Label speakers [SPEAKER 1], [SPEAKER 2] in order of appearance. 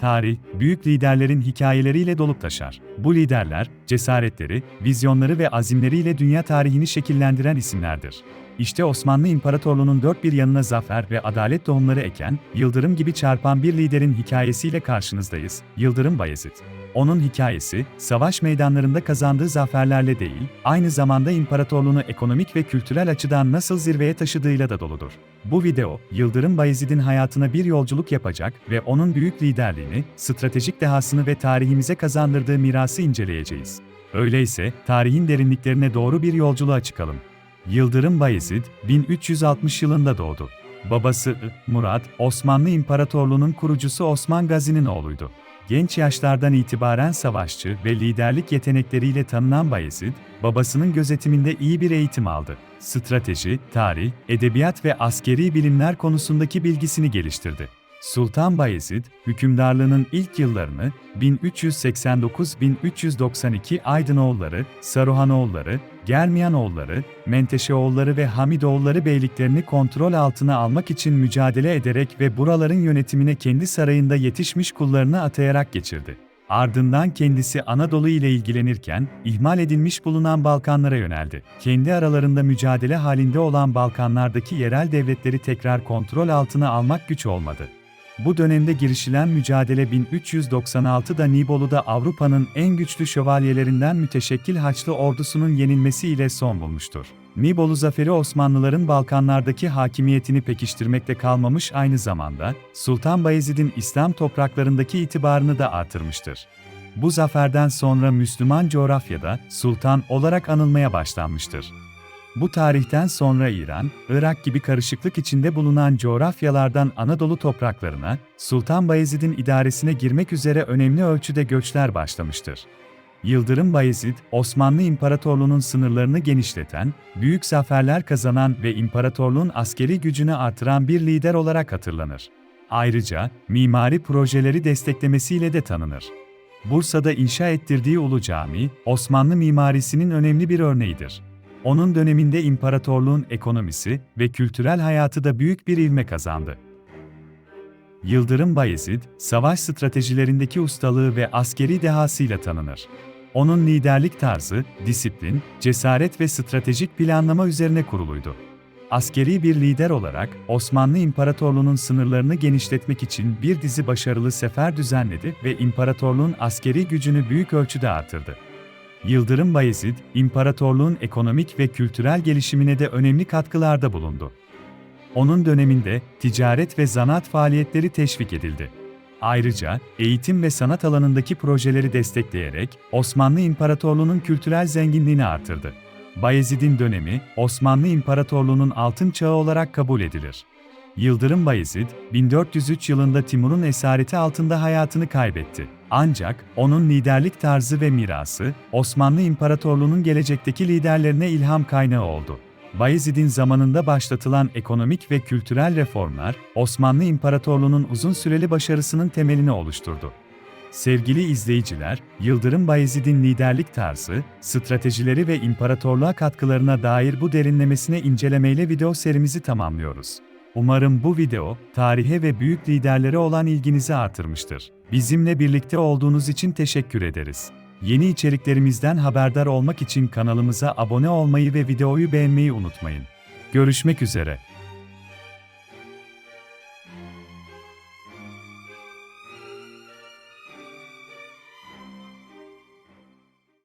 [SPEAKER 1] Tarih, büyük liderlerin hikayeleriyle dolup taşar. Bu liderler, cesaretleri, vizyonları ve azimleriyle dünya tarihini şekillendiren isimlerdir. İşte Osmanlı İmparatorluğu'nun dört bir yanına zafer ve adalet tohumları eken, yıldırım gibi çarpan bir liderin hikayesiyle karşınızdayız, Yıldırım Bayezid. Onun hikayesi, savaş meydanlarında kazandığı zaferlerle değil, aynı zamanda imparatorluğunu ekonomik ve kültürel açıdan nasıl zirveye taşıdığıyla da doludur. Bu video, Yıldırım Bayezid'in hayatına bir yolculuk yapacak ve onun büyük liderliğini, stratejik dehasını ve tarihimize kazandırdığı mirası inceleyeceğiz. Öyleyse, tarihin derinliklerine doğru bir yolculuğa çıkalım. Yıldırım Bayezid, 1360 yılında doğdu. Babası Murat, Osmanlı İmparatorluğu'nun kurucusu Osman Gazi'nin oğluydu. Genç yaşlardan itibaren savaşçı ve liderlik yetenekleriyle tanınan Bayezid, babasının gözetiminde iyi bir eğitim aldı. Strateji, tarih, edebiyat ve askeri bilimler konusundaki bilgisini geliştirdi. Sultan Bayezid, hükümdarlığının ilk yıllarını 1389-1392 Aydınoğulları, Saruhanoğulları, Germiyanoğulları, Menteşeoğulları ve Hamidoğulları beyliklerini kontrol altına almak için mücadele ederek ve buraların yönetimine kendi sarayında yetişmiş kullarını atayarak geçirdi. Ardından kendisi Anadolu ile ilgilenirken, ihmal edilmiş bulunan Balkanlara yöneldi. Kendi aralarında mücadele halinde olan Balkanlardaki yerel devletleri tekrar kontrol altına almak güç olmadı. Bu dönemde girişilen mücadele 1396'da Nibolu'da Avrupa'nın en güçlü şövalyelerinden müteşekkil Haçlı ordusunun yenilmesiyle son bulmuştur. Nibolu zaferi Osmanlıların Balkanlardaki hakimiyetini pekiştirmekte kalmamış aynı zamanda, Sultan Bayezid'in İslam topraklarındaki itibarını da artırmıştır. Bu zaferden sonra Müslüman coğrafyada sultan olarak anılmaya başlanmıştır. Bu tarihten sonra İran, Irak gibi karışıklık içinde bulunan coğrafyalardan Anadolu topraklarına, Sultan Bayezid'in idaresine girmek üzere önemli ölçüde göçler başlamıştır. Yıldırım Bayezid, Osmanlı İmparatorluğu'nun sınırlarını genişleten, büyük zaferler kazanan ve imparatorluğun askeri gücünü artıran bir lider olarak hatırlanır. Ayrıca, mimari projeleri desteklemesiyle de tanınır. Bursa'da inşa ettirdiği Ulu Cami, Osmanlı mimarisinin önemli bir örneğidir. Onun döneminde imparatorluğun ekonomisi ve kültürel hayatı da büyük bir ivme kazandı. Yıldırım Bayezid, savaş stratejilerindeki ustalığı ve askeri dehasıyla tanınır. Onun liderlik tarzı, disiplin, cesaret ve stratejik planlama üzerine kuruluydu. Askeri bir lider olarak Osmanlı İmparatorluğu'nun sınırlarını genişletmek için bir dizi başarılı sefer düzenledi ve imparatorluğun askeri gücünü büyük ölçüde artırdı. Yıldırım Bayezid, imparatorluğun ekonomik ve kültürel gelişimine de önemli katkılarda bulundu. Onun döneminde ticaret ve zanaat faaliyetleri teşvik edildi. Ayrıca eğitim ve sanat alanındaki projeleri destekleyerek Osmanlı İmparatorluğu'nun kültürel zenginliğini artırdı. Bayezid'in dönemi Osmanlı İmparatorluğu'nun altın çağı olarak kabul edilir. Yıldırım Bayezid, 1403 yılında Timur'un esareti altında hayatını kaybetti. Ancak onun liderlik tarzı ve mirası, Osmanlı İmparatorluğu'nun gelecekteki liderlerine ilham kaynağı oldu. Bayezid'in zamanında başlatılan ekonomik ve kültürel reformlar, Osmanlı İmparatorluğu'nun uzun süreli başarısının temelini oluşturdu. Sevgili izleyiciler, Yıldırım Bayezid'in liderlik tarzı, stratejileri ve imparatorluğa katkılarına dair bu derinlemesine incelemeyle video serimizi tamamlıyoruz. Umarım bu video, tarihe ve büyük liderlere olan ilginizi artırmıştır. Bizimle birlikte olduğunuz için teşekkür ederiz. Yeni içeriklerimizden haberdar olmak için kanalımıza abone olmayı ve videoyu beğenmeyi unutmayın. Görüşmek üzere.